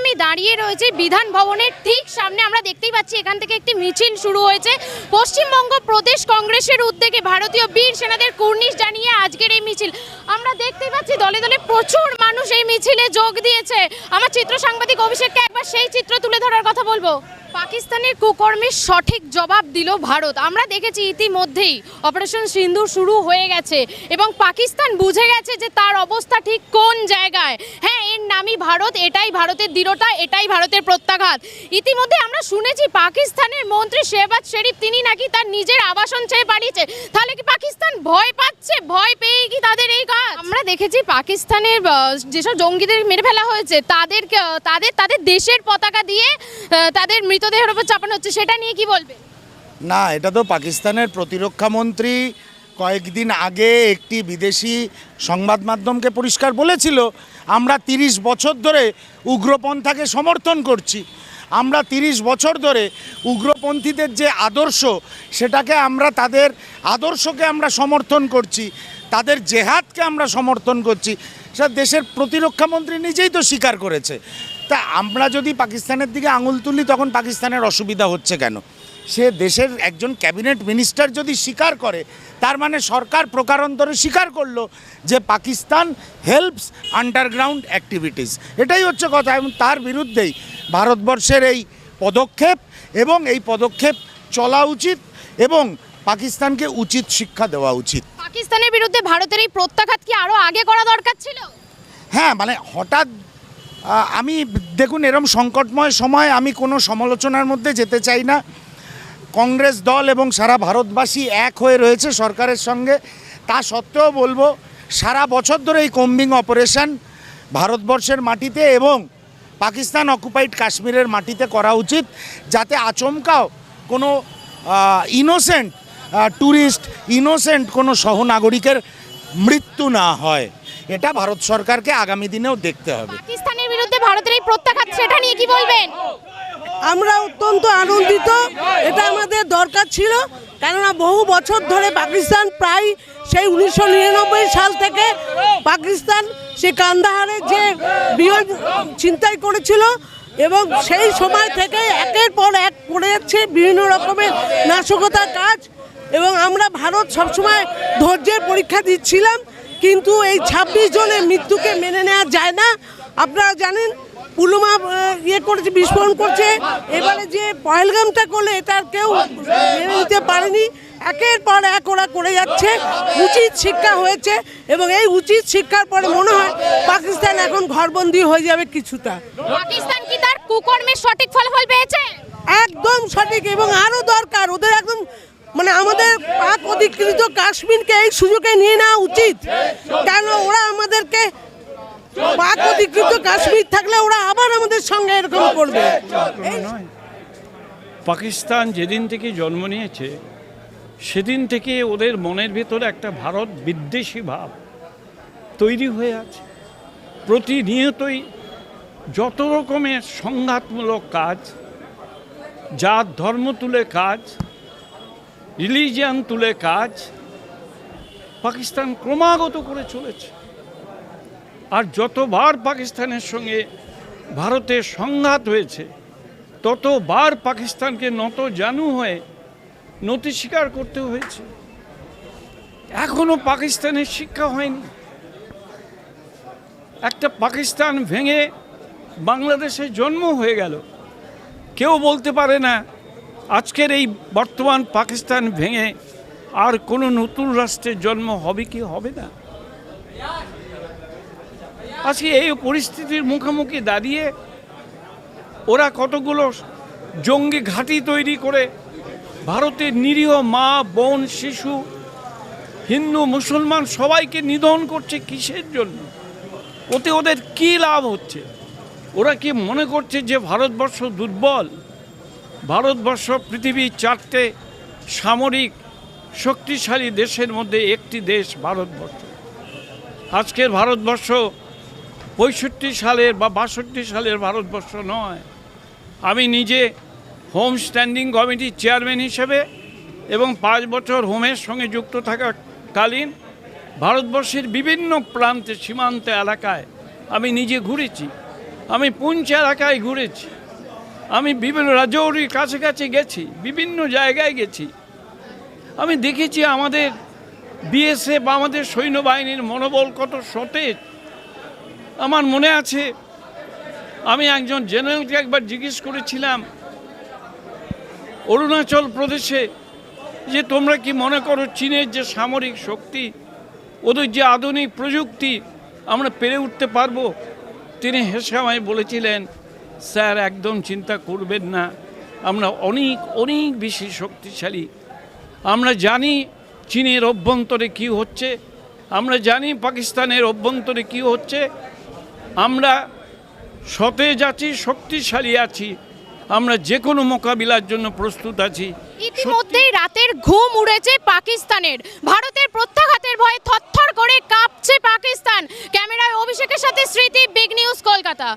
আমি দাঁড়িয়ে রয়েছে বিধান ভবনের ঠিক সামনে। আমরা দেখতেই পাচ্ছি এখান থেকে একটি মিছিল শুরু হয়েছে। পশ্চিমবঙ্গ প্রদেশ কংগ্রেসের উদ্যোগে ভারতীয় বীর সেনাদের কুর্নিশ জানিয়ে আজকের এই মিছিল। আমরা দেখতেই পাচ্ছি দলে দলে প্রচুর মানুষ এই মিছিলে যোগ দিয়েছে। আমার চিত্র সাংবাদিক অভিষেককে একবার সেই চিত্র তুলে ধরার কথা বলব। পাকিস্তানের কুকর্মের সঠিক জবাব দিল ভারত। আমরা দেখেছি ইতিমধ্যেই অপারেশন সিন্ধু শুরু হয়ে গেছে এবং পাকিস্তান বুঝে গেছে যে তার অবস্থা ঠিক কোন জায়গায়। হ্যাঁ নামই ভারত, এটাই ভারতের দৃঢ়তা, এটাই ভারতের প্রত্যাঘাত। ইতিমধ্যে আমরা শুনেছি পাকিস্তানের মন্ত্রী শেহবাজ শরীফ, তিনি নাকি তার নিজের আবাসন চেয়ে পালিয়েছে। তাহলে কি পাকিস্তান ভয় পাচ্ছে? ভয় পেয়ে কি তাদের এই কাজ? আমরা দেখেছি পাকিস্তানের যেসব জঙ্গিদের মেরে ফেলা হয়েছে তাদেরকে তাদের তাদের দেশের পতাকা দিয়ে তাদের মৃতদেহের উপর চাপানো হচ্ছে, সেটা নিয়ে কি বলবে? না, এটা তো পাকিস্তানের প্রতিরক্ষা মন্ত্রী কয়েকদিন আগে একটি বিদেশি সংবাদ মাধ্যমকে পরিষ্কার বলেছিল, আমরা তিরিশ বছর ধরে উগ্রপন্থাকে সমর্থন করছি। আমরা তিরিশ বছর ধরে উগ্রপন্থীদের যে আদর্শ, সেটাকে আমরা তাদের আদর্শকে আমরা সমর্থন করছি, তাদের জেহাদকে আমরা সমর্থন করছি। সেটা দেশের প্রতিরক্ষা মন্ত্রী নিজেই তো স্বীকার করেছে। তা আমরা যদি পাকিস্তানের দিকে আঙুল তুলি, তখন পাকিস্তানের অসুবিধা হচ্ছে কেন? সে দেশের একজন ক্যাবিনেট মিনিস্টার যদি স্বীকার করে তার মানে সরকার প্রকারান্তরে স্বীকার করল যে পাকিস্তান হেল্পস আন্ডারগ্রাউন্ড অ্যাক্টিভিটিস এটাই হচ্ছে কথা এবং তার বিরুদ্ধেই ভারতবর্ষের এই পদক্ষেপ এবং এই পদক্ষেপ চলা উচিত এবং পাকিস্তানকে উচিত শিক্ষা দেওয়া উচিত। পাকিস্তানের বিরুদ্ধে ভারতের এই প্রত্যাঘাত কি আরও আগে করা দরকার ছিল? হ্যাঁ মানে হঠাৎ আমি দেখুন এরম সংকটময় সময় আমি কোনো সমালোচনার মধ্যে যেতে চাই না। কংগ্রেস দল এবং সারা ভারতবাসী এক হয়ে রয়েছে সরকারের সঙ্গে। তা সত্ত্বেও বলব, সারা বছর ধরে এই কম্বিং অপারেশন ভারতবর্ষের মাটিতে এবং পাকিস্তান অকুপাইড কাশ্মীরের মাটিতে করা উচিত, যাতে আচমকাও কোনো ইনোসেন্ট ট্যুরিস্ট ইনোসেন্ট কোনো সহনাগরিকের মৃত্যু না হয়। এটা ভারত সরকারকে আগামী দিনেও দেখতে হবে। পাকিস্তানের বিরুদ্ধে ভারতের এই প্রত্যাঘাত, সেটা নিয়ে কি বলবেন? আমরা অত্যন্ত আনন্দিত, এটা আমাদের দরকার ছিল, কেননা বহু বছর ধরে পাকিস্তান প্রায় সেই উনিশশো নিরানব্বই সাল থেকে পাকিস্তান সে কান্দাহারে যে বৃহৎ চিন্তাই করেছিল এবং সেই সময় থেকে একের পর এক করে যাচ্ছে বিভিন্ন রকমের নাশকতার কাজ এবং আমরা ভারত সবসময় ধৈর্যের পরীক্ষা দিচ্ছিলাম, কিন্তু এই ছাব্বিশ জনের মৃত্যুকে মেনে নেওয়া যায় না। আপনারা জানেন পুলুমা ইয়ে করেছে বিস্ফোরণ করছে। এবারে যে পহেলগামটা করলে এটার কেউ মেনে নিতে পারেনি। একের পর এক ওরা করে যাচ্ছে। উচিত শিক্ষা হয়েছে এবং এই উচিত শিক্ষার পরে মনে হয় পাকিস্তান এখন ঘরবন্দি হয়ে যাবে কিছুটা। পাকিস্তান কি তার কুকর্মের সঠিক ফলাফল পেয়েছে? একদম সঠিক এবং আরও দরকার। ওদের একদম মানে আমাদের পাক অধিকৃত কাশ্মীরকে এই সুযোগে নিয়ে নেওয়া উচিত। কেন ওরা আমাদেরকে পাক অধিকৃত কাশ্মীর থাকলে ওরা আবার আমাদের সঙ্গে এরকম করবে। পাকিস্তান যেদিন থেকে জন্ম নিয়েছে, সেদিন থেকে ওদের মনের ভেতরে একটা ভারত বিদ্বেষী ভাব তৈরি হয়ে আছে। প্রতিনিয়তই যত রকমের সংঘাতমূলক কাজ, জাত ধর্ম তুলে কাজ রিলিজিয়ান তুলে কাজ, পাকিস্তান ক্রমাগত করে চলেছে। আর যতবার পাকিস্তানের সঙ্গে ভারতের সংঘাত হয়েছে, ততবার পাকিস্তানকে নত জানু হয়ে নতি স্বীকার করতে হয়েছে। এখনও পাকিস্তানের শিক্ষা হয়নি। একটা পাকিস্তান ভেঙে বাংলাদেশে জন্ম হয়ে গেল। কেউ বলতে পারে না, আজকের এই বর্তমান পাকিস্তান ভেঙে আর কোনো নতুন রাষ্ট্রের জন্ম হবে কি হবে না। আজকে এই পরিস্থিতির মুখোমুখি দাঁড়িয়ে ওরা কতগুলো জঙ্গি ঘাঁটি তৈরি করে ভারতের নিরীহ মা, বোন, শিশু, হিন্দু, মুসলমান সবাইকে নিধন করছে কিসের জন্য? ওতে ওদের কী লাভ হচ্ছে? ওরা কি মনে করছে যে ভারতবর্ষ দুর্বল? ভারতবর্ষ পৃথিবীর চারটে সামরিক শক্তিশালী দেশের মধ্যে একটি দেশ ভারতবর্ষ। আজকের ভারতবর্ষ পঁয়ষট্টি সালের বা বাষট্টি সালের ভারতবর্ষ নয়। আমি নিজে হোম স্ট্যান্ডিং কমিটির চেয়ারম্যান হিসেবে এবং পাঁচ বছর হোমের সঙ্গে যুক্ত থাকাকালীন ভারতবর্ষের বিভিন্ন প্রান্তে সীমান্ত এলাকায় আমি নিজে ঘুরেছি। আমি পুঞ্চ এলাকায় ঘুরেছি। আমি বিভিন্ন রাজৌরির কাছাকাছি গেছি, বিভিন্ন জায়গায় গেছি। আমি দেখেছি আমাদের বিএসএফ আমাদের সৈন্যবাহিনীর মনোবল কত সতেজ। আমার মনে আছে, আমি একজন জেনারেলকে একবার জিজ্ঞেস করেছিলাম অরুণাচল প্রদেশে যে তোমরা কি মনে করো চীনের যে সামরিক শক্তি, ওদের যে আধুনিক প্রযুক্তি, আমরা পেরে উঠতে পারব? তিনি হেসে আমায় বলেছিলেন, স্যার, একদম চিন্তা করবেন না, আমরা অনেক অনেক বেশি শক্তিশালী। আমরা জানি চীনের অভ্যন্তরে কি হচ্ছে, আমরা জানি পাকিস্তানের অভ্যন্তরে কি হচ্ছে আমরা সতেজ আছি, শক্তিশালী আছি, আমরা যে কোনো মোকাবিলার জন্য প্রস্তুত আছি। ইতিমধ্যেই রাতের ঘুম উড়েছে পাকিস্তানের। ভারতের প্রত্যাঘাতের ভয়ে থরথর করে কাঁপছে পাকিস্তান। ক্যামেরায় অভিষেকের সাথে স্মৃতি, বিগ নিউজ কলকাতা।